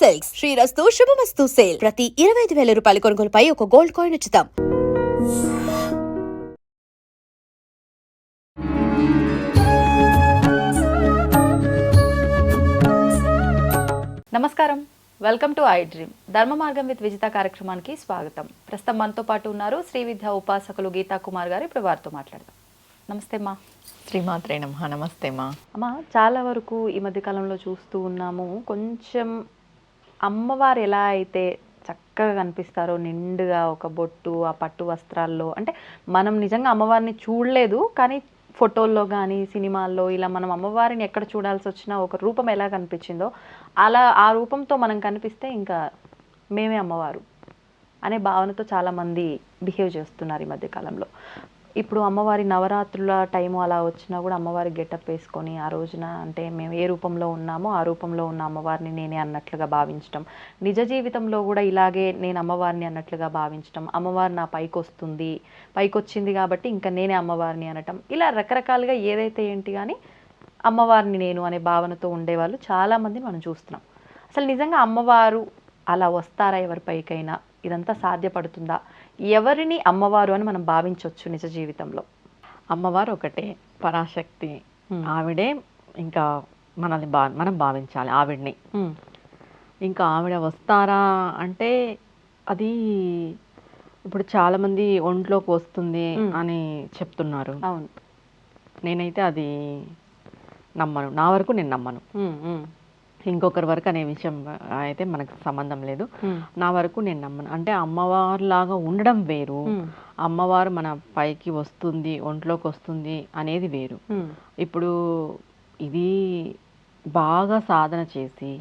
Silks. శ్రీరస్తు శుభమస్తు sale. ప్రతి ఇరవై ఐదు వేల రూపాయల కొనుగోలుపై ఒక గోల్డ్ కాయిన్ ఉచితం. నమస్కారం. Welcome to iDream. ధర్మ మార్గం విత్ విజిత కార్యక్రమానికి స్వాగతం. ప్రస్తుతం మనతో పాటు ఉన్నారు శ్రీ విద్యా ఉపాసకులు గీతా కుమార్ గారు. ఇప్పుడు వారితో మాట్లాడదాం. నమస్తే అమ్మా. శ్రీమాత్రే నమ. నమస్తే మా అమ్మ చాలా వరకు ఈ మధ్య కాలంలో చూస్తూ ఉన్నాము. కొంచెం అమ్మవారు ఎలా అయితే చక్కగా కనిపిస్తారో నిండుగా ఒక బొట్టు ఆ పట్టు వస్త్రాల్లో అంటే మనం నిజంగా అమ్మవారిని చూడలేదు కానీ ఫోటోల్లో కానీ సినిమాల్లో ఇలా మనం అమ్మవారిని ఎక్కడ చూడాల్సి వచ్చినా ఒక రూపం ఎలా కనిపించిందో అలా ఆ రూపంతో మనం కనిపిస్తే ఇంకా మేమే అమ్మవారు అనే భావనతో చాలామంది బిహేవ్ చేస్తున్నారు ఈ మధ్యకాలంలో. ఇప్పుడు అమ్మవారి నవరాత్రుల టైము అలా వచ్చినా కూడా అమ్మవారి గెటప్ వేసుకొని ఆ రోజున అంటే మేము ఏ రూపంలో ఉన్నామో ఆ రూపంలో ఉన్న అమ్మవారిని నేనే అన్నట్లుగా భావించటం. నిజ జీవితంలో కూడా ఇలాగే నేను అమ్మవారిని అన్నట్లుగా భావించటం. అమ్మవారు నా పైకి వస్తుంది పైకి వచ్చింది కాబట్టి ఇంకా నేనే అమ్మవారిని అనటం. ఇలా రకరకాలుగా ఏదైతే ఏంటి కానీ అమ్మవారిని నేను అనే భావనతో ఉండేవాళ్ళు చాలామందిని మనం చూస్తున్నాం. అసలు నిజంగా అమ్మవారు అలా వస్తారా ఎవరిపైకైనా? ఇదంతా సాధ్యపడుతుందా? ఎవరిని అమ్మవారు అని మనం భావించవచ్చు నిజ జీవితంలో? అమ్మవారు ఒకటే పరాశక్తి. ఆవిడే ఇంకా మనల్ని బా మనం భావించాలి ఆవిడ్ని. ఇంకా ఆవిడ వస్తారా అంటే అది ఇప్పుడు చాలా మంది ఒంట్లోకి వస్తుంది. అని చెప్తున్నారు. అవును. నేనైతే అది నమ్మను. నా వరకు నేను నమ్మను. ఇంకొకరి వరకు అనే విషయం అయితే మనకు సంబంధం లేదు. నా వరకు నేను నమ్మను. అంటే అమ్మవారిలాగా ఉండడం వేరు. అమ్మవారు మన పైకి వస్తుంది ఒంట్లోకి వస్తుంది అనేది వేరు. ఇప్పుడు ఇది బాగా సాధన చేసి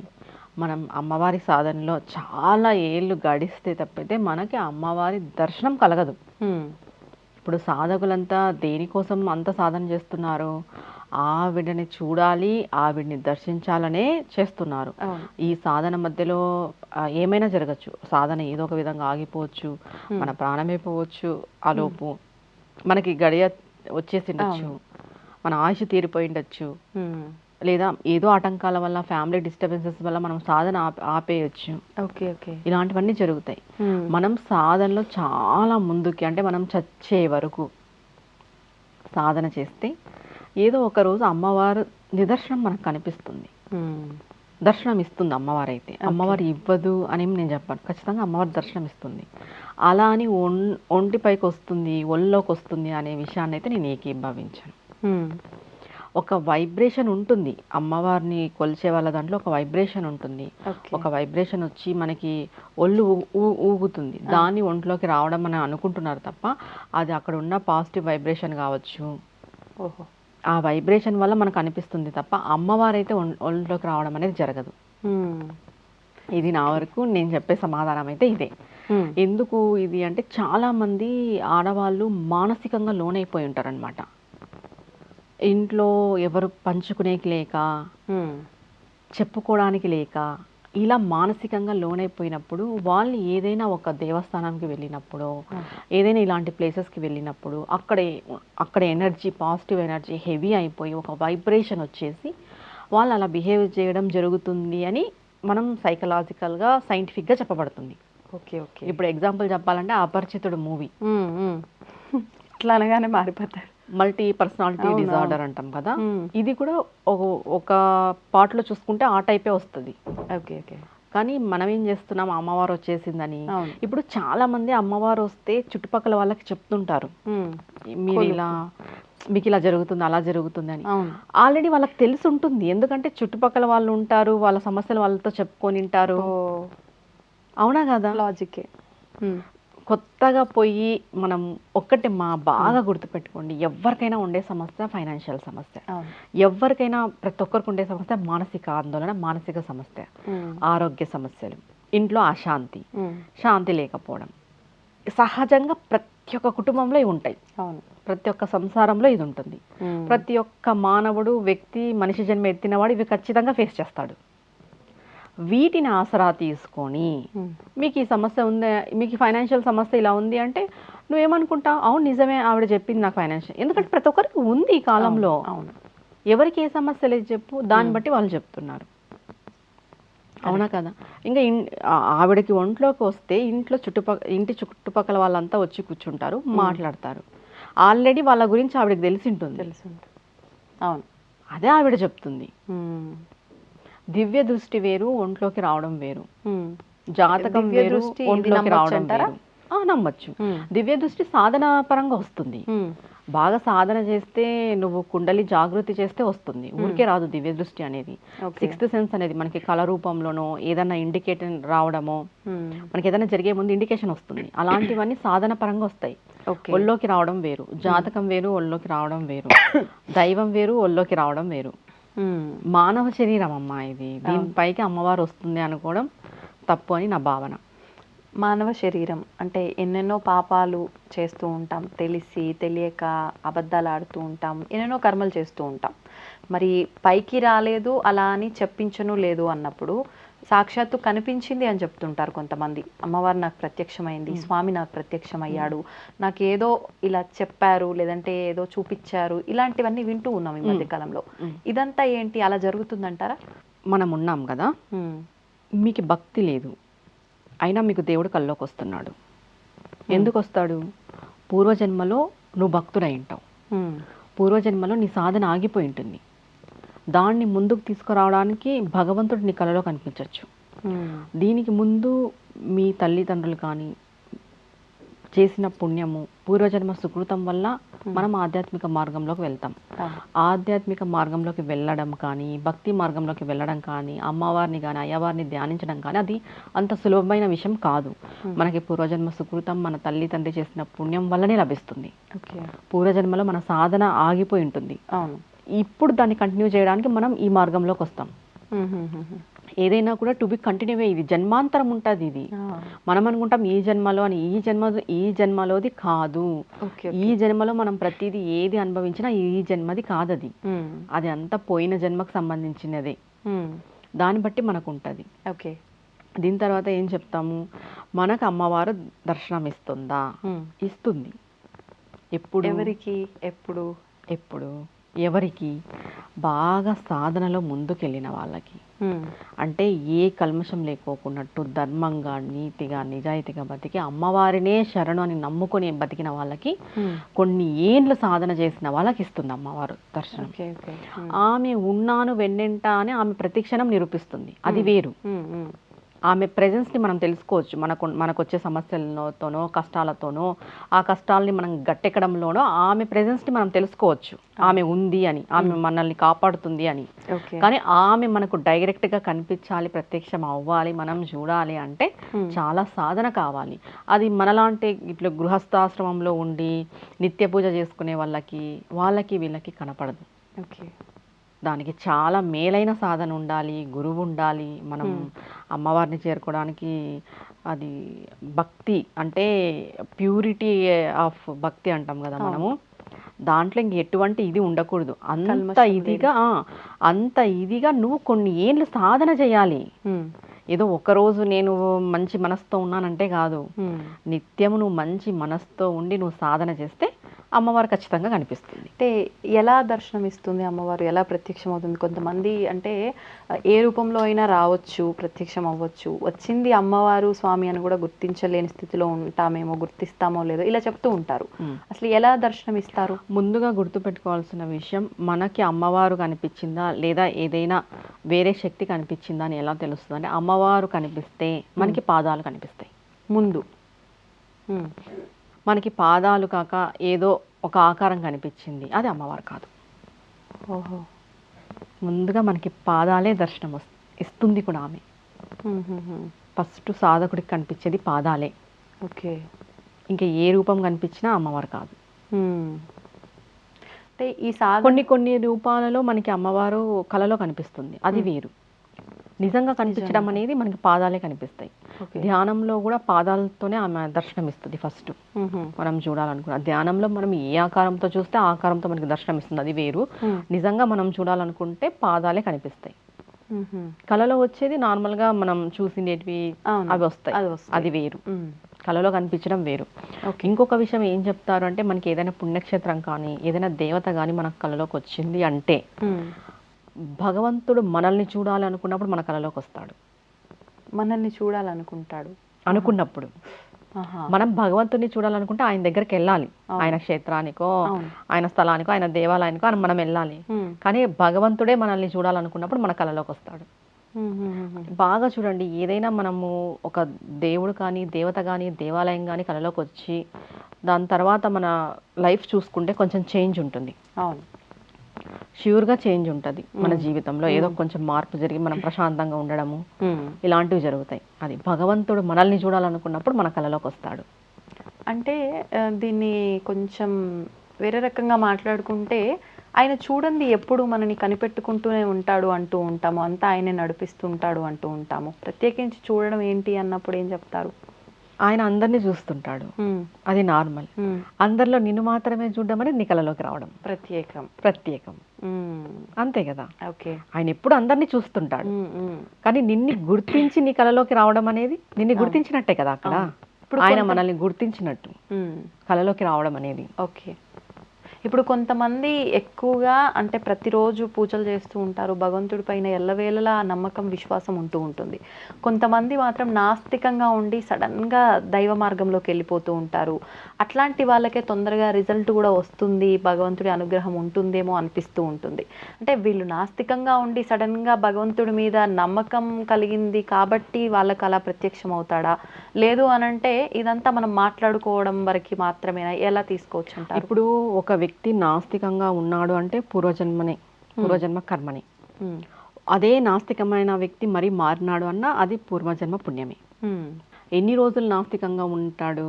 మనం అమ్మవారి సాధనలో చాలా ఏళ్ళు గడిస్తే తప్పితే మనకి అమ్మవారి దర్శనం కలగదు. ఇప్పుడు సాధకులంతా దేనికోసం అంత సాధన చేస్తున్నారు? ఆవిడని చూడాలి ఆవిడ్ని దర్శించాలనే చేస్తున్నారు. ఈ సాధన మధ్యలో ఏమైనా జరగచ్చు. సాధన ఏదో ఒక విధంగా ఆగిపోవచ్చు మన ప్రాణమే పోవచ్చు ఆ లోపు మనకి గడియ వచ్చేసిండొచ్చు మన ఆయుష్ తీరిపోయిండొచ్చు లేదా ఏదో ఆటంకాల వల్ల ఫ్యామిలీ డిస్టర్బెన్సెస్ వల్ల మనం సాధన ఆప- ఆపేయచ్చు. Okay okay. ఇలాంటివన్నీ జరుగుతాయి. మనం సాధనలో చాలా ముందుకి అంటే మనం చచ్చే వరకు సాధన చేస్తే ఏదో ఒక రోజు అమ్మవారు నిదర్శనం మనకు కనిపిస్తుంది. దర్శనం ఇస్తుంది అమ్మవారు అయితే అమ్మవారు ఇవ్వదు అని నేను చెప్పాను. ఖచ్చితంగా అమ్మవారు దర్శనం ఇస్తుంది అలా అని ఒం ఒంటిపైకి వస్తుంది ఒళ్ళోకి వస్తుంది అనే విషయాన్ని అయితే నేను ఏకీభవించాను ఒక వైబ్రేషన్ ఉంటుంది. అమ్మవారిని కొలిచే వాళ్ళ దాంట్లో ఒక వైబ్రేషన్ ఉంటుంది. ఒక వైబ్రేషన్ వచ్చి మనకి ఒళ్ళు ఊగుతుంది. దాన్ని ఒంట్లోకి రావడం అని అనుకుంటున్నారు తప్ప అది అక్కడ ఉన్న పాజిటివ్ వైబ్రేషన్ కావచ్చు. ఓహో. ఆ వైబ్రేషన్ వల్ల మనకు అనిపిస్తుంది తప్ప అమ్మవారైతే ఒం- ఒంట్లోకి రావడం అనేది జరగదు. ఇది నా వరకు నేను చెప్పే సమాధానం అయితే ఇదే. ఎందుకు ఇది అంటే చాలా మంది ఆడవాళ్ళు మానసికంగా లోనైపోయి ఉంటారనమాట ఇంట్లో ఎవరు పంచుకునేకి లేక చెప్పుకోవడానికి లేక ఇలా మానసికంగా లోనైపోయినప్పుడు వాళ్ళు ఏదైనా ఒక దేవస్థానానికి వెళ్ళినప్పుడు ఏదైనా ఇలాంటి ప్లేసెస్కి వెళ్ళినప్పుడు అక్కడ అక్కడ ఎనర్జీ పాజిటివ్ ఎనర్జీ హెవీ అయిపోయి ఒక వైబ్రేషన్ వచ్చేసి వాళ్ళు అలా బిహేవ్ చేయడం జరుగుతుంది అని మనం సైకలాజికల్గా సైంటిఫిక్గా చెప్పబడుతుంది. Okay okay. ఇప్పుడు ఎగ్జాంపుల్ చెప్పాలంటే అపరిచితుడు మూవీ. ఇట్లా అనగానే మారిపోతారు. మల్టీ పర్సనాలిటీ డిజార్డర్ అంటాం కదా. ఇది కూడా ఒక ఒక పార్ట్లో చూసుకుంటే ఆ టైపే వస్తుంది. Okay okay. కానీ మనం ఏం చేస్తున్నాం? అమ్మవారు వచ్చేసిందని. ఇప్పుడు చాలా మంది అమ్మవారు వస్తే చుట్టుపక్కల వాళ్ళకి చెప్తుంటారు. మీరు ఇలా మీకు ఇలా జరుగుతుంది అలా జరుగుతుంది అని. ఆల్రెడీ వాళ్ళకి తెలిసి ఉంటుంది. ఎందుకంటే చుట్టుపక్కల వాళ్ళు ఉంటారు వాళ్ళ సమస్యలు వాళ్ళతో చెప్పుకొని ఉంటారు. అవునా కదా? లాజికే. కొత్తగా పోయి మనం ఒక్కటి మా బాగా గుర్తుపెట్టుకోండి. ఎవరికైనా ఉండే సమస్య ఫైనాన్షియల్ సమస్య. ఎవరికైనా ప్రతి ఒక్కరికి ఉండే సమస్య మానసిక ఆందోళన మానసిక సమస్య ఆరోగ్య సమస్యలు ఇంట్లో అశాంతి శాంతి లేకపోవడం. సహజంగా ప్రతి ఒక్క కుటుంబంలో ఇవి ఉంటాయి. ప్రతి ఒక్క సంసారంలో ఇది ఉంటుంది. ప్రతి ఒక్క మానవుడు వ్యక్తి మనిషి జన్మ ఎత్తినవాడు ఇవి ఖచ్చితంగా ఫేస్ చేస్తాడు. వీటిని ఆసరా తీసుకొని మీకు ఈ సమస్య ఉంది? మీకు ఫైనాన్షియల్ సమస్య ఇలా ఉంది అంటే నువ్వేమనుకుంటావు? అవును నిజమే ఆవిడ చెప్పింది నాకు ఫైనాన్షియల్ ఎందుకంటే ప్రతి ఒక్కరికి ఉంది ఈ కాలంలో. అవును ఎవరికి ఏ సమస్య లేదు చెప్పు. దాన్ని బట్టి వాళ్ళు చెప్తున్నారు. అవునా కదా? ఇంకా ఆవిడకి ఒంట్లోకి వస్తే ఇంట్లో చుట్టుపక్కల ఇంటి చుట్టుపక్కల వాళ్ళంతా వచ్చి కూర్చుంటారు మాట్లాడతారు. ఆల్రెడీ వాళ్ళ గురించి ఆవిడకి తెలిసి ఉంటుంది. తెలుసు అవును. అదే ఆవిడ చెప్తుంది. దివ్య దృష్టి వేరు ఒంట్లోకి రావడం వేరు. జాతకం వేరు ఒంట్లోకి రావడం? వేరు ఆ, నమ్మొచ్చు. దివ్య దృష్టి సాధన పరంగా వస్తుంది. బాగా సాధన చేస్తే నువ్వు కుండలి జాగృతి చేస్తే వస్తుంది ఊరికే రాదు దివ్య దృష్టి అనేది. సిక్స్త్ సెన్స్ అనేది మనకి కళ రూపంలోనో ఏదైనా ఇండికేటర్ రావడమో. మనకి ఏదైనా జరిగే ముందు ఇండికేషన్ వస్తుంది అలాంటివన్నీ సాధన పరంగా వస్తాయి ఒళ్ళోకి రావడం వేరు జాతకం వేరు ఒళ్ళోకి రావడం వేరు దైవం వేరు ఒళ్ళోకి రావడం వేరు. మానవ శరీరం అమ్మా ఇది. దీనిపైకి అమ్మవారు వస్తుంది అనుకోవడం తప్పు అని నా భావన. మానవ శరీరం అంటే ఎన్నెన్నో పాపాలు చేస్తూ ఉంటాం. తెలిసి తెలియక అబద్ధాలు ఆడుతూ ఉంటాం. ఎన్నెన్నో కర్మలు చేస్తూ ఉంటాం. మరి పైకి రాలేదు అలా అని చెప్పించను లేదు అన్నప్పుడు సాక్షాత్తు కనిపించింది అని చెప్తుంటారు కొంతమంది. అమ్మవారు నాకు ప్రత్యక్షమైంది స్వామి నాకు ప్రత్యక్షమయ్యాడు నాకు ఏదో ఇలా చెప్పారు లేదంటే ఏదో చూపించారు ఇలాంటివన్నీ వింటూ ఉన్నాం ఈ మధ్య కాలంలో. ఇదంతా ఏంటి? అలా జరుగుతుందంటారా? మనం ఉన్నాం కదా. మీకు భక్తి లేదు. అయినా మీకు దేవుడు కల్లోకి వస్తున్నాడు. ఎందుకు వస్తాడు? పూర్వజన్మలో నువ్వు భక్తుడై ఉంటావు. పూర్వజన్మలో నీ సాధన ఆగిపోయి ఉంటుంది. దాన్ని ముందుకు తీసుకురావడానికి భగవంతుడు నీ కలలో కనిపించవచ్చు ఉమ్. దీనికి ముందు మీ తల్లిదండ్రులు కానీ చేసిన పుణ్యము పూర్వజన్మ సుకృతం వల్ల మనం ఆధ్యాత్మిక మార్గంలోకి వెళ్తాం. ఆధ్యాత్మిక మార్గంలోకి వెళ్ళడం కానీ భక్తి మార్గంలోకి వెళ్ళడం కానీ అమ్మవారిని కానీ అయ్యవారిని ధ్యానించడం కానీ అది అంత సులభమైన విషయం కాదు. మనకి పూర్వజన్మ సుకృతం మన తల్లి తండ్రి చేసిన పుణ్యం వల్లనే లభిస్తుంది. పూర్వజన్మలో మన సాధన ఆగిపోయి ఉంటుంది. ఇప్పుడు దాన్ని కంటిన్యూ చేయడానికి మనం ఈ మార్గంలోకి వస్తాం. ఏదైనా కూడా టు బి కంటిన్యూ ఇది జన్మాంతరం ఉంటుంది ఇది. మనం అనుకుంటాం ఈ జన్మలో అని ఈ జన్మ ఈ జన్మలోది కాదు. ఈ జన్మలో మనం ప్రతిదీ ఏది అనుభవించినా ఈ జన్మది కాదది. అది అంతా పోయిన జన్మకు సంబంధించినదే. దాన్ని బట్టి మనకు ఉంటుంది ఓకే. దీని తర్వాత ఏం చెప్తాము? మనకు అమ్మవారు దర్శనం ఇస్తుందా ఇస్తుంది. ఎప్పుడు? ఎవరికి? ఎప్పుడు? ఎప్పుడు? ఎవరికి బాగా సాధనలో ముందుకెళ్ళిన వాళ్ళకి. అంటే ఏ కల్మషం లేకోకున్నట్టు ధర్మంగా నీతిగా నిజాయితీగా బతికి అమ్మవారినే శరణు అని నమ్ముకొని బతికిన వాళ్ళకి కొన్ని ఏండ్లు సాధన చేసిన వాళ్ళకి ఇస్తుంది అమ్మవారు దర్శనం. ఆమె ఉన్నాను వెన్నెంట అని ఆమె ప్రతిక్షణం నిరూపిస్తుంది. అది వేరు. ఆమె presence ని మనం తెలుసుకోవచ్చు. మనకు మనకు వచ్చే సమస్యలతోనో కష్టాలతోనో ఆ కష్టాలని మనం గట్టెక్కడంలోనో ఆమె presence ని మనం తెలుసుకోవచ్చు. ఆమె ఉంది అని ఆమె మనల్ని కాపాడుతుంది అని. కానీ ఆమె మనకు direct గా కనిపించాలి ప్రత్యక్షం అవ్వాలి మనం చూడాలి అంటే చాలా సాధన కావాలి. అది మనలాంటి ఇట్లా గృహస్థాశ్రమంలో ఉండి నిత్య పూజ చేసుకునే వాళ్ళకి వాళ్ళకి వీళ్ళకి కనపడదు. ఓకే. దానికి చాలా మేలైన సాధన ఉండాలి గురువు ఉండాలి. మనం అమ్మవారిని చేరుకోవడానికి అది భక్తి అంటే ప్యూరిటీ ఆఫ్ భక్తి అంటాం కదా మనము. దాంట్లో ఇంక ఎటువంటి ఇది ఉండకూడదు. అంత ఇదిగా అంత ఇదిగా నువ్వు కొన్ని ఏళ్ళు సాధన చేయాలి. ఏదో ఒక్కరోజు నేను మంచి మనసుతో ఉన్నానంటే కాదు. నిత్యము నువ్వు మంచి మనసుతో ఉండి నువ్వు సాధన చేస్తే అమ్మవారు ఖచ్చితంగా కనిపిస్తుంది. అంటే ఎలా దర్శనం ఇస్తుంది అమ్మవారు? ఎలా ప్రత్యక్షం అవుతుంది కొంతమంది అంటే ఏ రూపంలో అయినా రావచ్చు ప్రత్యక్షం అవ్వచ్చు వచ్చింది అమ్మవారు స్వామి అని కూడా గుర్తించలేని స్థితిలో ఉంటామేమో గుర్తిస్తామో లేదో ఇలా చెప్తూ ఉంటారు. అసలు ఎలా దర్శనం ఇస్తారు? ముందుగా గుర్తుపెట్టుకోవాల్సిన విషయం మనకి అమ్మవారు కనిపించిందా లేదా ఏదైనా వేరే శక్తి కనిపించిందా అని ఎలా తెలుస్తుంది? అంటే అమ్మవారు కనిపిస్తే మనకి పాదాలు కనిపిస్తాయి. ముందు. మనకి పాదాలు కాక ఏదో ఒక ఆకారం కనిపించింది. అది అమ్మవారు కాదు. ఓహో. ముందుగా మనకి పాదాలే దర్శనం ఇస్తుంది కూడా ఆమె. ఫస్ట్ సాధకుడికి కనిపించేది పాదాలే. ఓకే. ఇంకా ఏ రూపం కనిపించినా అమ్మవారు కాదు. అంటే ఈ సాధన కొన్ని కొన్ని రూపాలలో మనకి అమ్మవారు కలలో కనిపిస్తుంది. అది వేరు. నిజంగా కనిపించడం అనేది మనకి పాదాలే కనిపిస్తాయి ధ్యానంలో కూడా పాదాలతోనే ఆమె దర్శనం ఇస్తుంది ఫస్ట్. మనం చూడాలనుకున్న ధ్యానంలో మనం ఏ ఆకారంతో చూస్తే ఆ ఆకారంతో మనకి దర్శనం ఇస్తుంది అది వేరు. నిజంగా మనం చూడాలనుకుంటే పాదాలే కనిపిస్తాయి. కళలో వచ్చేది నార్మల్గా మనం చూసినవి అవును. అవి వస్తాయి అది వేరు. కళలో కనిపించడం వేరు ఇంకొక విషయం ఏం చెప్తారు అంటే మనకి ఏదైనా పుణ్యక్షేత్రం కానీ ఏదైనా దేవత కానీ మనకు కళలోకి వచ్చింది అంటే. భగవంతుడు మనల్ని చూడాలి అనుకున్నప్పుడు మన కళలోకి వస్తాడు. మనల్ని చూడాలనుకుంటాడు. అనుకున్నప్పుడు. మనం భగవంతుని చూడాలనుకుంటే ఆయన దగ్గరికి వెళ్ళాలి. ఆయన క్షేత్రానికో. ఆయన స్థలానికో ఆయన దేవాలయానికో అని మనం వెళ్ళాలి. కానీ భగవంతుడే మనల్ని చూడాలనుకున్నప్పుడు మన కళలోకి వస్తాడు. బాగా చూడండి ఏదైనా మనము ఒక దేవుడు కానీ దేవత కానీ దేవాలయం కానీ కళలోకి వచ్చి దాని తర్వాత మన లైఫ్ చూసుకుంటే కొంచెం చేంజ్ ఉంటుంది. అవును. ష్యూర్గా చేంజ్ ఉంటుంది మన జీవితంలో. ఏదో కొంచెం మార్పు జరిగి మనం ప్రశాంతంగా ఉండడము ఉమ్. ఇలాంటివి జరుగుతాయి. అది భగవంతుడు మనల్ని చూడాలనుకున్నప్పుడు మన కళలోకి వస్తాడు. అంటే దీన్ని కొంచెం వేరే రకంగా మాట్లాడుకుంటే ఆయన చూడండి ఎప్పుడు మనని కనిపెట్టుకుంటూనే ఉంటాడు అంటూ ఉంటాము. అంతా ఆయనే నడిపిస్తుంటాడు అంటూ ఉంటాము. ప్రత్యేకించి చూడడం ఏంటి అన్నప్పుడు ఏం చెప్తారు? ఆయన అందరినీ చూస్తుంటాడు. అది నార్మల్. అందరిలో నిన్ను మాత్రమే చూడడం అనేది నీ కళలోకి రావడం. ప్రత్యేకం. ప్రత్యేకం. అంతే కదా. ఓకే. ఆయన ఎప్పుడు అందరినీ చూస్తుంటాడు. కానీ నిన్ను గుర్తించి నీ కళలోకి రావడం అనేది నిన్ను గుర్తించినట్టే కదా అక్కడ. ఇప్పుడు ఆయన మనల్ని గుర్తించినట్టు. కళలోకి రావడం అనేది. ఓకే. ఇప్పుడు కొంతమంది ఎక్కువగా అంటే ప్రతిరోజు పూజలు చేస్తూ ఉంటారు. భగవంతుడి పైన ఎల్లవేళలా నమ్మకం విశ్వాసం ఉంటూ ఉంటుంది. కొంతమంది మాత్రం నాస్తికంగా ఉండి సడన్గా దైవ మార్గంలోకి వెళ్ళిపోతూ ఉంటారు. అట్లాంటి వాళ్ళకే తొందరగా రిజల్ట్ కూడా వస్తుంది. భగవంతుడి అనుగ్రహం ఉంటుందేమో అనిపిస్తూ ఉంటుంది. అంటే వీళ్ళు నాస్తికంగా ఉండి సడన్గా భగవంతుడి మీద నమ్మకం కలిగింది కాబట్టి వాళ్ళకు అలా ప్రత్యక్షం అవుతాడా లేదు అనంటే ఇదంతా మనం మాట్లాడుకోవడం వరకు మాత్రమేనా? ఎలా తీసుకోవచ్చు ఇప్పుడు ఒక వ్యక్తి నాస్తికంగా ఉన్నాడు అంటే పూర్వజన్మనే పూర్వజన్మ కర్మని. అదే నాస్తికమైన వ్యక్తి మరి మారినాడు అన్న అది పూర్వజన్మ పుణ్యమే. ఎన్ని రోజులు నాస్తికంగా ఉంటాడు?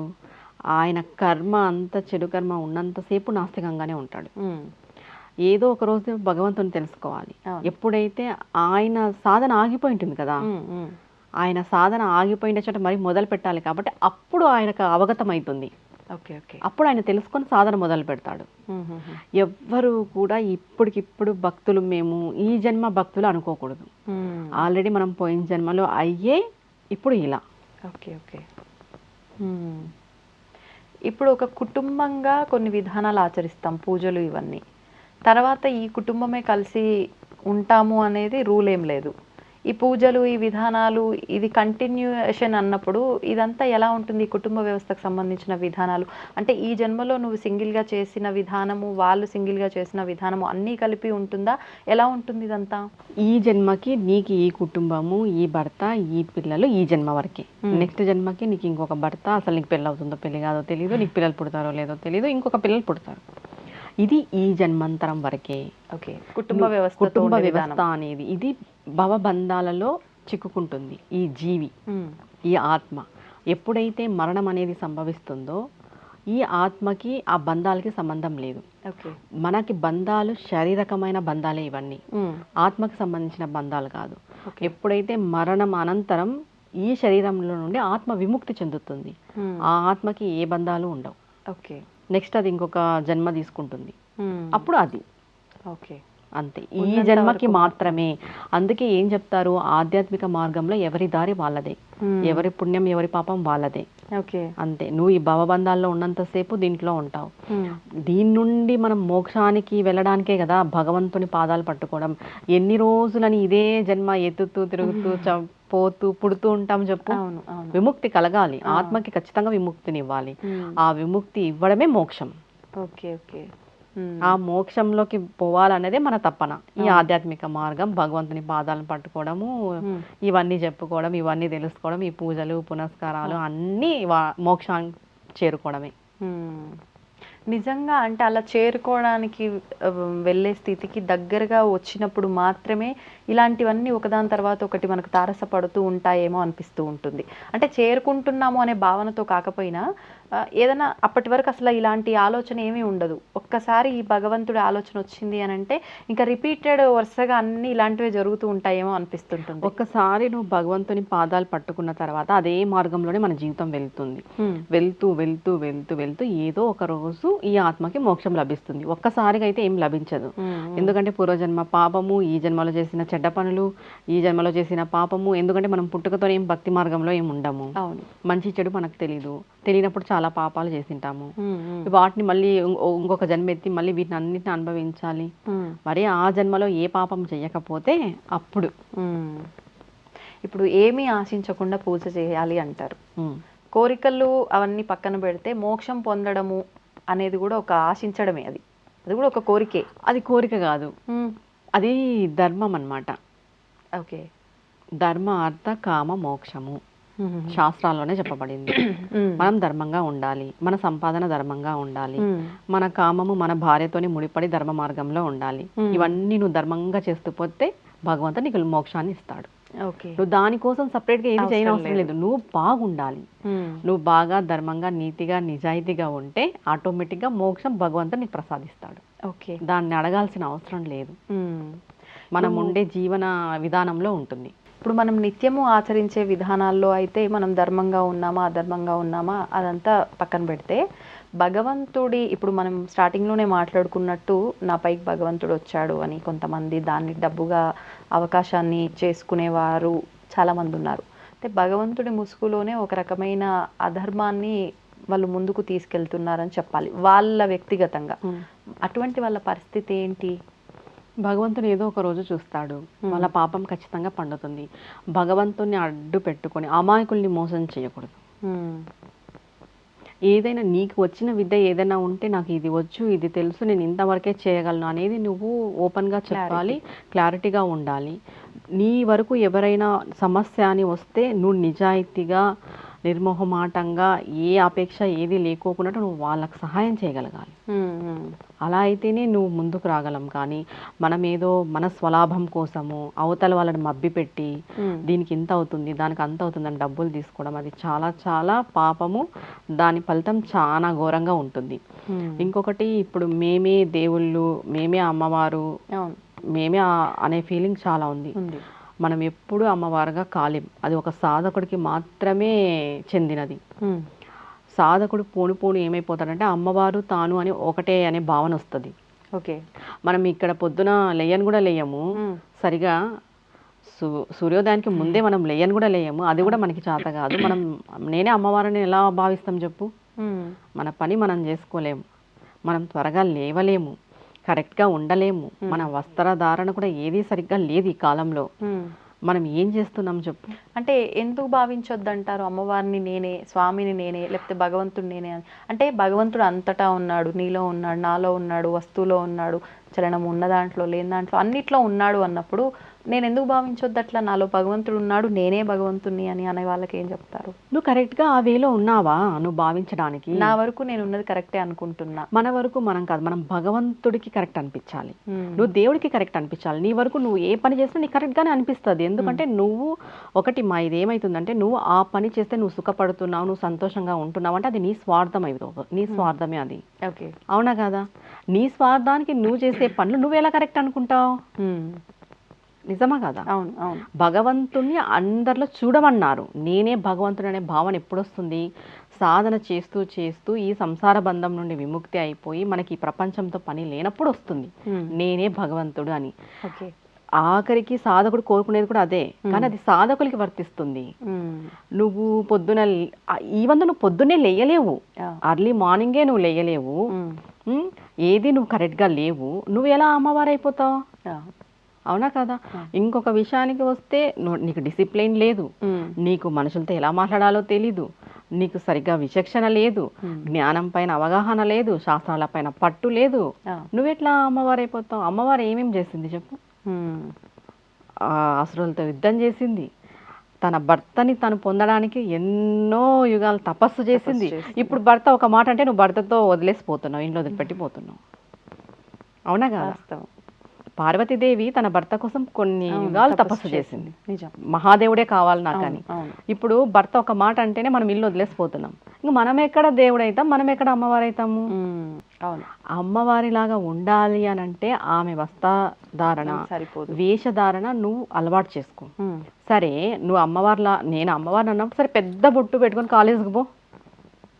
ఆయన కర్మ అంత చెడు కర్మ ఉన్నంతసేపు నాస్తికంగానే ఉంటాడు. ఏదో ఒక రోజు భగవంతుని తెలుసుకోవాలి. ఎప్పుడైతే ఆయన సాధన ఆగిపోయి ఉంటుంది కదా ఆయన సాధన ఆగిపోయిన చోట మరి మొదలు పెట్టాలి కాబట్టి అప్పుడు ఆయనకు అవగతం అవుతుంది ఓకే ఓకే. అప్పుడు ఆయన తెలుసుకొని సాధన మొదలు పెడతాడు. ఎవ్వరు కూడా ఇప్పటికిప్పుడు భక్తులు మేము ఈ జన్మ భక్తులు అనుకోకూడదు. ఆల్రెడీ మనం పోయిన జన్మలో అయ్యే ఇప్పుడు ఇలా. Okay okay. ఇప్పుడు ఒక కుటుంబంగా కొన్ని విధానాలు ఆచరిస్తాం పూజలు ఇవన్నీ. తర్వాత ఈ కుటుంబమే కలిసి ఉంటాము అనేది రూల్ ఏం లేదు. ఈ పూజలు ఈ విధానాలు ఇది కంటిన్యూషన్ అన్నప్పుడు ఇదంతా ఎలా ఉంటుంది? ఈ కుటుంబ వ్యవస్థకు సంబంధించిన విధానాలు. అంటే ఈ జన్మలో నువ్వు సింగిల్గా చేసిన విధానము వాళ్ళు సింగిల్గా చేసిన విధానము అన్నీ కలిపి ఉంటుందా? ఎలా ఉంటుంది ఇదంతా? ఈ జన్మకి నీకు ఈ కుటుంబము ఈ భర్త ఈ పిల్లలు ఈ జన్మ వరకే. నెక్స్ట్ జన్మకి నీకు ఇంకొక భర్త అసలు నీకు పెళ్ళి అవుతుందో పెళ్ళి కాదో తెలియదు నీకు పిల్లలు పుడతారో లేదో తెలియదు ఇంకొక పిల్లలు పుడతారు. ఇది ఈ జన్మాంతరం వరకే. ఓకే. కుటుంబ వ్యవస్థ కుటుంబ వ్యవస్థ అనేది ఇది భవబంధాలలో చిక్కుకుంటుంది ఈ జీవి ఈ ఆత్మ. ఎప్పుడైతే మరణం అనేది సంభవిస్తుందో ఈ ఆత్మకి ఆ బంధాలకి సంబంధం లేదు. ఓకే. మనకి బంధాలు శారీరకమైన బంధాలే ఇవన్నీ. ఆత్మకి సంబంధించిన బంధాలు కాదు. ఎప్పుడైతే మరణం అనంతరం ఈ శరీరంలో నుండి ఆత్మ విముక్తి చెందుతుంది ఆ ఆత్మకి ఏ బంధాలు ఉండవు. ఓకే. నెక్స్ట్ అది ఇంకొక జన్మ తీసుకుంటుంది. అప్పుడు అది. ఓకే. అంతే. ఈ జన్మకి మాత్రమే. అందుకే ఏం చెప్తారు? ఆధ్యాత్మిక మార్గంలో ఎవరి దారి వాళ్ళదే. ఎవరి పుణ్యం ఎవరి పాపం వాళ్ళదే. ఓకే. అంతే. నువ్వు ఈ భవబంధాల్లో ఉన్నంతసేపు దీంట్లో ఉంటావు. దీని నుండి మనం మోక్షానికి వెళ్ళడానికే కదా భగవంతుని పాదాలు పట్టుకోవడం. ఎన్ని రోజులని ఇదే జన్మ ఎత్తుతూ తిరుగుతూ చ- పోతూ పుడుతూ ఉంటాం చెప్పు. విముక్తి కలగాలి. ఆత్మకి ఖచ్చితంగా విముక్తిని ఇవ్వాలి ఆ విముక్తి ఇవ్వడమే మోక్షం. Okay okay. ఆ మోక్షంలోకి పోవాలనేదే మన తపన. ఈ ఆధ్యాత్మిక మార్గం భగవంతుని పాదాలను పట్టుకోవడము ఇవన్నీ చెప్పుకోవడం ఇవన్నీ తెలుసుకోవడం ఈ పూజలు పునస్కారాలు అన్నీ వా- మోక్షానికి చేరుకోవడమే. నిజంగా అంటే అలా చేరుకోవడానికి వెళ్ళే స్థితికి దగ్గరగా వచ్చినప్పుడు మాత్రమే ఇలాంటివన్నీ ఒకదాని తర్వాత ఒకటి మనకు తారసపడుతూ ఉంటాయేమో అనిపిస్తూ ఉంటుంది. అంటే చేరుకుంటున్నాము అనే భావనతో కాకపోయినా ఏదైనా అప్పటి వరకు అసలు ఇలాంటి ఆలోచన ఏమీ ఉండదు. ఒక్కసారి ఈ భగవంతుడి ఆలోచన వచ్చింది అని అంటే ఇంకా రిపీటెడ్ వరుసగా అన్ని ఇలాంటివే జరుగుతూ ఉంటాయేమో అనిపిస్తుంటుంది. ఒక్కసారి నువ్వు భగవంతుని పాదాలు పట్టుకున్న తర్వాత అదే మార్గంలోనే మన జీవితం వెళ్తుంది. వెళ్తూ వెళ్తూ వెళ్తూ వెళ్తూ ఏదో ఒక రోజు ఈ ఆత్మకి మోక్షం లభిస్తుంది. ఒక్కసారిగా అయితే ఏం లభించదు. ఎందుకంటే పూర్వజన్మ పాపము ఈ జన్మలో చేసిన చెడ్డ పనులు ఈ జన్మలో చేసిన పాపము ఎందుకంటే మనం పుట్టుకతో ఏం భక్తి మార్గంలో ఏం ఉండము. మంచి చెడు మనకు తెలియదు తెలియనప్పుడు చాలా పాపాలు చేసింటాము. వాటిని మళ్ళీ ఇంకో- ఇంకొక జన్మ ఎత్తి మళ్ళీ వీటిని అన్నిటిని అనుభవించాలి. మరి ఆ జన్మలో ఏ పాపం చేయకపోతే అప్పుడు. ఇప్పుడు ఏమీ ఆశించకుండా పూజ చేయాలి అంటారు. కోరికలు అవన్నీ పక్కన పెడితే మోక్షం పొందడము అనేది కూడా ఒక ఆశించడమే అది. అది కూడా ఒక కోరికే. అది కోరిక కాదు. అది ధర్మం అన్నమాట. ఓకే. ధర్మ అర్థ కామ మోక్షము. శాస్త్రాల్లోనే చెప్పబడింది. మనం ధర్మంగా ఉండాలి మన సంపాదన ధర్మంగా ఉండాలి మన కామము మన భార్యతోని ముడిపడి ధర్మ మార్గంలో ఉండాలి. ఇవన్నీ నువ్వు ధర్మంగా చేస్తూ పోతే భగవంతుడు నీకు మోక్షాన్ని ఇస్తాడు. నువ్వు దానికోసం separate గా ఏది చేయని అవసరం లేదు. నువ్వు బాగుండాలి. నువ్వు బాగా ధర్మంగా నీతిగా నిజాయితీగా ఉంటే ఆటోమేటిక్గా మోక్షం భగవంతుడు నీకు ప్రసాదిస్తాడు. ఓకే. దాన్ని అడగాల్సిన అవసరం లేదు. మనం ఉండే జీవన విధానంలో ఉంటుంది. ఇప్పుడు మనం నిత్యము ఆచరించే విధానాల్లో అయితే మనం ధర్మంగా ఉన్నామా అధర్మంగా ఉన్నామా అదంతా పక్కన పెడితే భగవంతుడి ఇప్పుడు మనం స్టార్టింగ్లోనే మాట్లాడుకున్నట్టు నా పైకి భగవంతుడు వచ్చాడు అని కొంతమంది దాన్ని డబ్బుగా అవకాశాన్ని చేసుకునేవారు చాలామంది ఉన్నారు. అంటే భగవంతుడి ముసుగులోనే ఒక రకమైన అధర్మాన్ని వాళ్ళు ముందుకు తీసుకెళ్తున్నారని చెప్పాలి. వాళ్ళ వ్యక్తిగతంగా. అటువంటి వాళ్ళ పరిస్థితి ఏంటి? భగవంతుని ఏదో ఒక రోజు చూస్తాడు. వాళ్ళ పాపం ఖచ్చితంగా పండుతుంది. భగవంతుని అడ్డు పెట్టుకొని అమాయకుల్ని మోసం చేయకూడదు. ఏదైనా నీకు వచ్చిన విద్య ఏదైనా ఉంటే నాకు ఇది వచ్చు ఇది తెలుసు నేను ఇంతవరకే చేయగలను అనేది నువ్వు ఓపెన్గా చెప్పాలి క్లారిటీగా ఉండాలి. నీ వరకు ఎవరైనా సమస్య అని వస్తే నువ్వు నిజాయితీగా నిర్మోహమాటంగా ఏ అపేక్ష ఏది లేకోకుండా నువ్వు వాళ్ళకి సహాయం చేయగలగాలి. అలా అయితేనే నువ్వు ముందుకు రాగలం కానీ మనం ఏదో మన స్వలాభం కోసము అవతల వాళ్ళని మబ్బిపెట్టి దీనికి ఇంత అవుతుంది దానికి అంత అవుతుంది అని డబ్బులు తీసుకోవడం అది చాలా చాలా పాపము. దాని ఫలితం చాలా ఘోరంగా ఉంటుంది. ఇంకొకటి ఇప్పుడు మేమే దేవుళ్ళు మేమే అమ్మవారు మేమే అనే ఫీలింగ్ చాలా ఉంది. మనం ఎప్పుడు అమ్మవారుగా కాలేం. అది ఒక సాధకుడికి మాత్రమే చెందినది. సాధకుడు పోను పోను ఏమైపోతాడంటే అమ్మవారు తాను అని ఒకటే అనే భావన వస్తుంది. ఓకే. మనం ఇక్కడ పొద్దున లేయని కూడా లేయము. సరిగా సూ సూర్యోదయానికి ముందే మనం లేయని కూడా లేయము. అది కూడా మనకి చేత కాదు. మనం నేనే అమ్మవారిని ఎలా భావిస్తాం చెప్పు? మన పని మనం చేసుకోలేము మనం త్వరగా లేవలేము. కరెక్ట్గా ఉండలేము. మన వస్త్రధారణ కూడా ఏది సరిగ్గా లేదు ఈ కాలంలో. మనం ఏం చేస్తున్నాం చెప్పు? అంటే ఎందుకు భావించొద్దంటారు అమ్మవారిని నేనే స్వామిని నేనే లేకపోతే భగవంతుడు నేనే అని? అంటే భగవంతుడు అంతటా ఉన్నాడు నీలో ఉన్నాడు నాలో ఉన్నాడు వస్తువులో ఉన్నాడు చలనం ఉన్న దాంట్లో లేని దాంట్లో అన్నిట్లో ఉన్నాడు అన్నప్పుడు నేను ఎందుకు భావించొద్దు? అట్లా నాలో భగవంతుడు ఉన్నాడు నేనే భగవంతుణ్ణి అని అనే వాళ్ళకి ఏం చెప్తారు? నువ్వు కరెక్ట్గా ఆ వేలో ఉన్నావా నువ్వు భావించడానికి? నా వరకు నేను ఉన్నది కరెక్టే అనుకుంటున్నా. మన వరకు మనం కాదు మనం భగవంతుడికి కరెక్ట్ అనిపించాలి. నువ్వు దేవుడికి కరెక్ట్ అనిపించాలి. నీ వరకు నువ్వు ఏ పని చేసినా నీకు కరెక్ట్గానే అనిపిస్తుంది. ఎందుకంటే నువ్వు ఒకటి మా ఇది ఏమవుతుందంటే నువ్వు ఆ పని చేస్తే నువ్వు సుఖపడుతున్నావు నువ్వు సంతోషంగా ఉంటున్నావు అంటే అది నీ స్వార్థం అయిపోతుంది నీ స్వార్థమే అది. ఓకే. అవునా కదా? నీ స్వార్థానికి నువ్వు చేసే పనులు నువ్వు ఎలా కరెక్ట్ అనుకుంటావు? నిజమా కదా అవును అవును. భగవంతుణ్ణి అందరిలో చూడమన్నారు. నేనే భగవంతుడు అనే భావన ఎప్పుడు వస్తుంది సాధన చేస్తూ చేస్తూ ఈ సంసార బంధం నుండి విముక్తి అయిపోయి మనకి ఈ ప్రపంచంతో పని లేనప్పుడు వస్తుంది. నేనే భగవంతుడు అని. ఆఖరికి సాధకుడు కోరుకునేది కూడా అదే. కానీ అది సాధకులకి వర్తిస్తుంది. నువ్వు పొద్దున ఈవెన్ నువ్వు పొద్దున్నే లేయలేవు. అర్లీ మార్నింగే నువ్వు లేయలేవు. ఏది నువ్వు కరెక్ట్గా లేవు. నువ్వు ఎలా అమ్మవారు అయిపోతావు అవునా కదా? ఇంకొక విషయానికి వస్తే నీకు డిసిప్లిన్ లేదు. నీకు మనుషులతో ఎలా మాట్లాడాలో తెలీదు. నీకు సరిగ్గా విచక్షణ లేదు. జ్ఞానం పైన అవగాహన లేదు. శాస్త్రాల పైన పట్టు లేదు. నువ్వెట్లా అమ్మవారు అయిపోతావు అమ్మవారు ఏమేం చేసింది చెప్పు? ఆ అసురులతో యుద్ధం చేసింది. తన భర్తని తను పొందడానికి ఎన్నో యుగాలు తపస్సు చేసింది. ఇప్పుడు భర్త ఒక మాట అంటే నువ్వు భర్తతో వదిలేసిపోతున్నావు ఇంట్లో వదిలిపెట్టి పోతున్నావు. అవునా కదా? పార్వతీదేవి తన భర్త కోసం కొన్ని యుగాలు తపస్సు చేసింది. నిజం. మహాదేవుడే కావాలి నాకు అని. ఇప్పుడు భర్త ఒక మాట అంటేనే మనం ఇల్లు వదిలేసిపోతున్నాం. ఇంక మనం ఎక్కడ దేవుడు అవుతాం మనం ఎక్కడ అమ్మవారు అవుతాము. అవును. అమ్మవారిలాగా ఉండాలి అని అంటే ఆమె వస్త్రధారణ సరిపోదు. వేషధారణ నువ్వు అలవాటు చేసుకో. సరే నువ్వు అమ్మవారిలా నేను అమ్మవారిని అన్నప్పుడు సరే పెద్ద బొట్టు పెట్టుకొని కాలేజీకి పో.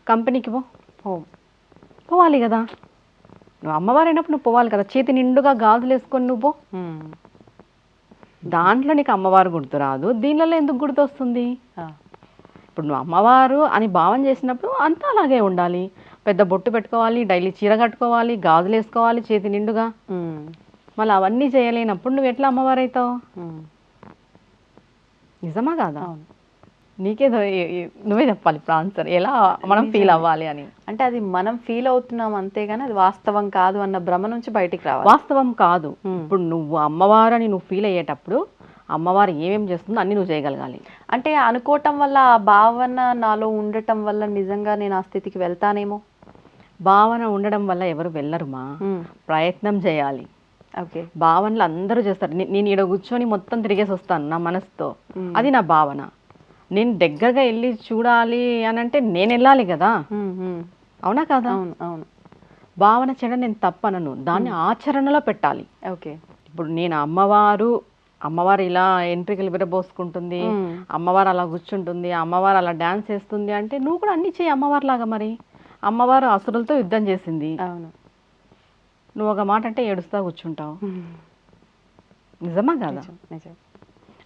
కంపెనీకి పో. పోవాలి కదా. నువ్వు అమ్మవారు అయినప్పుడు నువ్వు పోవాలి కదా. చేతి నిండుగా గాజులు వేసుకొని నువ్వు పో. దాంట్లో నీకు అమ్మవారు గుర్తురాదు దీనిలో ఎందుకు గుర్తొస్తుంది. ఇప్పుడు నువ్వు అమ్మవారు అని భావన చేసినప్పుడు అంతా అలాగే ఉండాలి. పెద్ద బొట్టు పెట్టుకోవాలి డైలీ చీర కట్టుకోవాలి గాజులు వేసుకోవాలి చేతి నిండుగా. మళ్ళీ అవన్నీ చేయలేనప్పుడు నువ్వు ఎట్లా అమ్మవారు అవుతావు. నిజమా కాదా? నీకేదో నువ్వే చెప్పాలి ఇప్పుడు ఆన్సర్ ఎలా మనం ఫీల్ అవ్వాలి అని? అంటే అది మనం ఫీల్ అవుతున్నాం అంతేగాని అది వాస్తవం కాదు అన్న భ్రమ నుంచి బయటికి రావాలి. వాస్తవం కాదు. ఇప్పుడు నువ్వు అమ్మవారని నువ్వు ఫీల్ అయ్యేటప్పుడు అమ్మవారు ఏమేం చేస్తుందో అన్ని నువ్వు చేయగలగాలి. అంటే అనుకోవటం వల్ల ఆ భావన నాలో ఉండటం వల్ల నిజంగా నేను ఆ స్థితికి వెళ్తానేమో? భావన ఉండడం వల్ల ఎవరు వెళ్ళరుమా ప్రయత్నం చేయాలి. ఓకే. భావనలు అందరూ చేస్తారు. నేను ఇక్కడ కూర్చొని మొత్తం తిరిగేసి వస్తాను నా మనసుతో. అది నా భావన. నేను దగ్గరగా వెళ్ళి చూడాలి అని అంటే నేను వెళ్ళాలి కదా? అవునా కదా? అవును అవును. భావన చేయడం నేను తప్పనను. దాన్ని ఆచరణలో పెట్టాలి. ఓకే. ఇప్పుడు నేను అమ్మవారు అమ్మవారు ఇలా ఎంట్రికలు విరబోసుకుంటుంది అమ్మవారు అలా కూర్చుంటుంది అమ్మవారు అలా డాన్స్ చేస్తుంది అంటే నువ్వు కూడా అన్ని చేయి అమ్మవారు లాగా మరి. అమ్మవారు అసురులతో యుద్ధం చేసింది. అవును. నువ్వు ఒక మాట అంటే ఏడుస్తా కూర్చుంటావు. నిజమా కదా?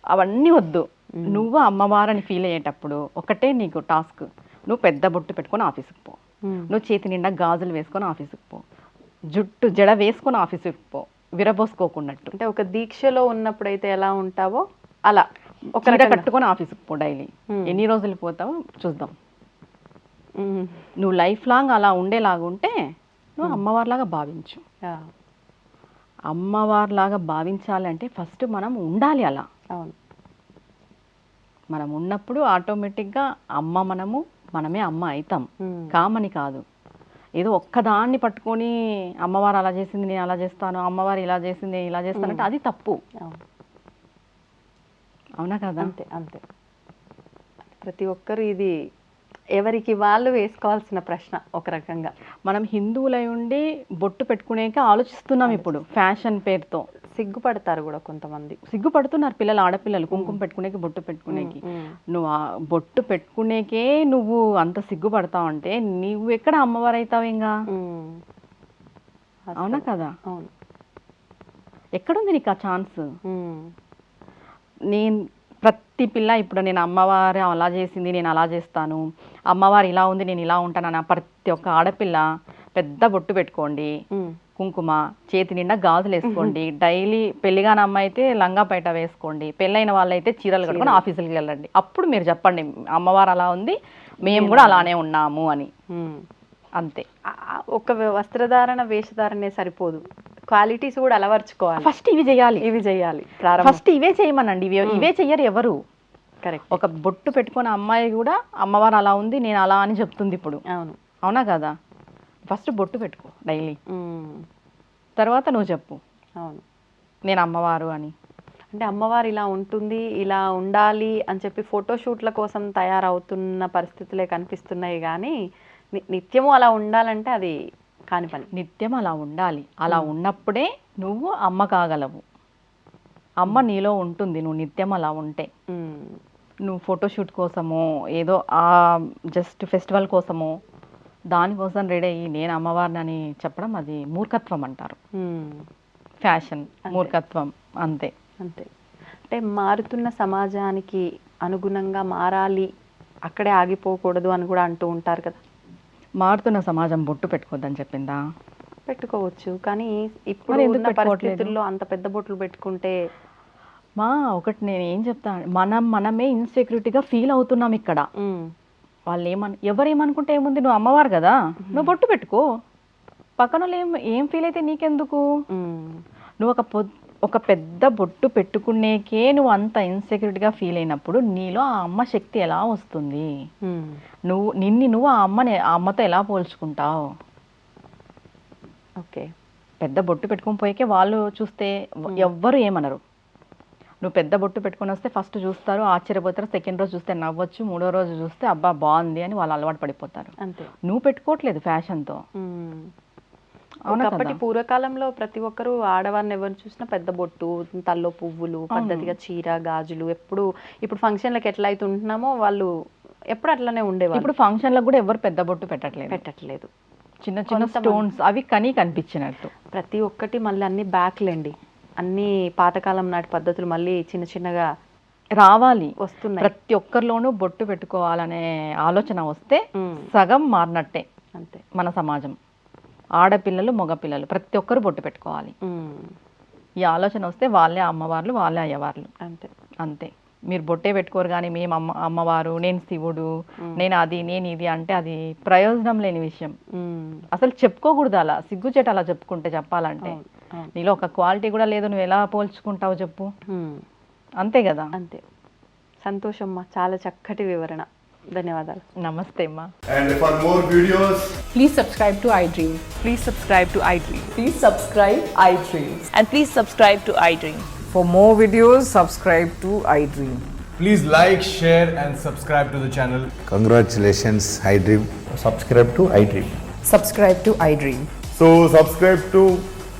అవన్నీ వద్దు. నువ్వు అమ్మవారని ఫీల్ అయ్యేటప్పుడు ఒకటే నీకు టాస్క్ నువ్వు పెద్ద బొట్టు పెట్టుకొని ఆఫీస్కి పో. నువ్వు చేతి నిండా గాజులు వేసుకొని ఆఫీస్కి పో. జుట్టు జడ వేసుకొని ఆఫీస్కి పో. విరబోసుకోకున్నట్టు. అంటే ఒక దీక్షలో ఉన్నప్పుడైతే ఎలా ఉంటావో అలా. ఒక. కట్టుకొని ఆఫీస్కి పో డైలీ. ఎన్ని రోజులు పోతావో చూద్దాం. నువ్వు లైఫ్ లాంగ్ అలా ఉండేలాగా ఉంటే నువ్వు అమ్మవారిలాగా భావించు. అమ్మవారిలాగా భావించాలంటే ఫస్ట్ మనం ఉండాలి అలా. అవును. మనం ఉన్నప్పుడు ఆటోమేటిక్గా అమ్మ మనము మనమే అమ్మ అవుతాం. కామని కాదు. ఏదో ఒక్కదాన్ని పట్టుకొని అమ్మవారు అలా చేసింది నేను అలా చేస్తాను అమ్మవారు ఇలా చేసింది నేను ఇలా చేస్తానంటే అది తప్పు. అవునా. కదా? అంతే అంతే. ప్రతి ఒక్కరు ఇది ఎవరికి వాళ్ళు వేసుకోవాల్సిన ప్రశ్న ఒక రకంగా. మనం హిందువులై ఉండి బొట్టు పెట్టుకునేకే ఆలోచిస్తున్నాం ఇప్పుడు ఫ్యాషన్ పేరుతో. సిగ్గుపడతారు కూడా కొంతమంది. సిగ్గుపడుతున్నారు పిల్లలు ఆడపిల్లలు కుంకుమ పెట్టుకునేకి బొట్టు పెట్టుకునేకి. నువ్వు ఆ బొట్టు పెట్టుకునేకే నువ్వు అంత సిగ్గుపడతావు అంటే నువ్వు ఎక్కడ అమ్మవారు అవుతావు ఇంకా. అవునా కదా? అవును. ఎక్కడుంది నీకు ఆ ఛాన్స్. నేను ప్రతి పిల్ల ఇప్పుడు నేను అమ్మవారు అలా చేసింది నేను అలా చేస్తాను. అమ్మవారు ఇలా ఉంది నేను ఇలా ఉంటాను ప్రతి ఒక్క ఆడపిల్ల పెద్ద బొట్టు పెట్టుకోండి. కుంకుమ చేతి నిండా గాజులు వేసుకోండి డైలీ పెళ్ళిగాని అమ్మ అయితే లంగా పైట వేసుకోండి. పెళ్ళైన వాళ్ళైతే చీరలు కట్టుకొని ఆఫీసులకి వెళ్ళండి. అప్పుడు మీరు చెప్పండి అమ్మవారు అలా ఉంది మేము కూడా అలానే ఉన్నాము అని. అంతే. ఒక వస్త్రధారణ వేషధారణే సరిపోదు. క్వాలిటీస్ కూడా అలవర్చుకోవాలి. ఫస్ట్ ఇవి చేయాలి. ఇవి చేయాలి. ఫస్ట్ ఇవే చేయమనండి. ఇవే ఇవే చెయ్యరు ఎవరు. కరెక్ట్. ఒక బొట్టు పెట్టుకున్న అమ్మాయి కూడా అమ్మవారు అలా ఉంది నేను అలా అని చెప్తుంది ఇప్పుడు. అవును. అవునా కదా? ఫస్ట్ బొట్టు పెట్టుకో డైలీ. తర్వాత నువ్వు చెప్పు. అవును. నేను అమ్మవారు అని. అంటే అమ్మవారు ఇలా ఉంటుంది ఇలా ఉండాలి అని చెప్పి ఫోటోషూట్ల కోసం తయారవుతున్న పరిస్థితులే కనిపిస్తున్నాయి కానీ నిత్యము అలా ఉండాలంటే అది కాని పని. నిత్యం అలా ఉండాలి. అలా ఉన్నప్పుడే నువ్వు అమ్మ కాగలవు. అమ్మ నీలో ఉంటుంది నువ్వు నిత్యం అలా ఉంటే. నువ్వు ఫోటోషూట్ కోసమో ఏదో ఆ జస్ట్ ఫెస్టివల్ కోసమో దానికోసం రెడీ అయ్యి నేను అమ్మవారిని చెప్పడం అది మూర్ఖత్వం అంటారు. ఫ్యాషన్ మూర్ఖత్వం అంతే. అంతే. అంటే మారుతున్న సమాజానికి అనుగుణంగా మారాలి అక్కడే ఆగిపోకూడదు అని కూడా అంటూ ఉంటారు కదా. మారుతున్న సమాజం బొట్టు పెట్టుకోద్దని చెప్పిందా? పెట్టుకోవచ్చు. కానీ ఇప్పుడు ఉన్న? పరిస్థితుల్లో అంత పెద్ద బొట్లు పెట్టుకుంటే మా ఒకటి నేను ఏం చెప్తా మనం మనమే ఇన్సెక్యూరిటీగా ఫీల్ అవుతున్నాం ఇక్కడ. వాళ్ళు ఏమన్ ఎవరేమనుకుంటే ఏముంది? నువ్వు అమ్మవారు కదా? నువ్వు బొట్టు పెట్టుకో. పక్కన వాళ్ళు ఏం ఏం ఫీల్ అయితే నీకెందుకు. నువ్వు ఒక ఒక పెద్ద బొట్టు పెట్టుకునేకే నువ్వు అంత ఇన్సెక్యూరిటీగా ఫీల్ అయినప్పుడు నీలో ఆ అమ్మ శక్తి ఎలా వస్తుంది. నువ్వు నిన్ని నువ్వు ఆ అమ్మని ఆ అమ్మతో ఎలా పోల్చుకుంటావు? ఓకే. పెద్ద బొట్టు పెట్టుకొని పోయేకే వాళ్ళు చూస్తే ఎవ్వరు ఏమనరు. నువ్వు పెద్ద బొట్టు పెట్టుకొని వస్తే ఫస్ట్ చూస్తారు ఆశ్చర్యపోతారు సెకండ్ రోజు చూస్తే నవ్వచ్చు మూడో రోజు చూస్తే అబ్బా బాగుంది అని వాళ్ళు అలవాటు పడిపోతారు. అంతే. నువ్వు పెట్టుకోవట్లేదు ఫ్యాషన్తో. కదా? పూర్వకాలంలో ప్రతి ఒక్కరు ఆడవారిని ఎవరు చూసినా పెద్ద బొట్టు తల్లో పువ్వులు పద్ధతిగా చీర గాజులు ఎప్పుడు ఇప్పుడు ఫంక్షన్లకు ఎట్లా అయితే ఉంటున్నామో వాళ్ళు ఎప్పుడు అట్లనే ఉండేవాళ్ళు. ఇప్పుడు ఫంక్షన్లకు కూడా ఎవరు పెద్ద బొట్టు పెట్టట్లేదు. పెట్టట్లేదు. చిన్న చిన్న స్టోన్స్ అవి కనీ కనిపించినట్టు. ప్రతి ఒక్కటి మళ్ళీ అన్ని బ్యాక్లేండి. అన్ని పాతకాలం నాటి పద్ధతులు మళ్ళీ చిన్న చిన్నగా రావాలి. వస్తున్నాయి. ప్రతి ఒక్కరిలోనూ బొట్టు పెట్టుకోవాలనే ఆలోచన వస్తే. సగం మారినట్టే అంతే. మన సమాజం. ఆడపిల్లలు మగపిల్లలు ప్రతి ఒక్కరు బొట్టు పెట్టుకోవాలి. ఈ ఆలోచన వస్తే వాళ్ళే అమ్మవార్లు వాళ్ళే అయ్యవార్లు. అంతే. అంతే. మీరు బొట్టే పెట్టుకోరు కానీ మేము అమ్మ అమ్మవారు నేను శివుడు నేను అది నేను ఇది అంటే అది ప్రయోజనం లేని విషయం. అసలు చెప్పుకోకూడదు అలా. సిగ్గుచేట అలా చెప్పుకుంటే చెప్పాలంటే. నీలో ఒక క్వాలిటీ కూడా లేదు నువ్వు ఎలా పోల్చుకుంటావు చెప్పు అంతే కదా అంతే సంతోషమ్మా చాలా చక్కటి వివరణ ధన్యవాదాలు నమస్తే అమ్మా And for more videos, Please subscribe to iDream. Please subscribe to iDream. Please subscribe iDream. And please subscribe to iDream. For more videos, subscribe to iDream. please like, share, and subscribe to the channel. Congratulations, iDream. subscribe to iDream. Subscribe to iDream. So, subscribe to iDream Media. I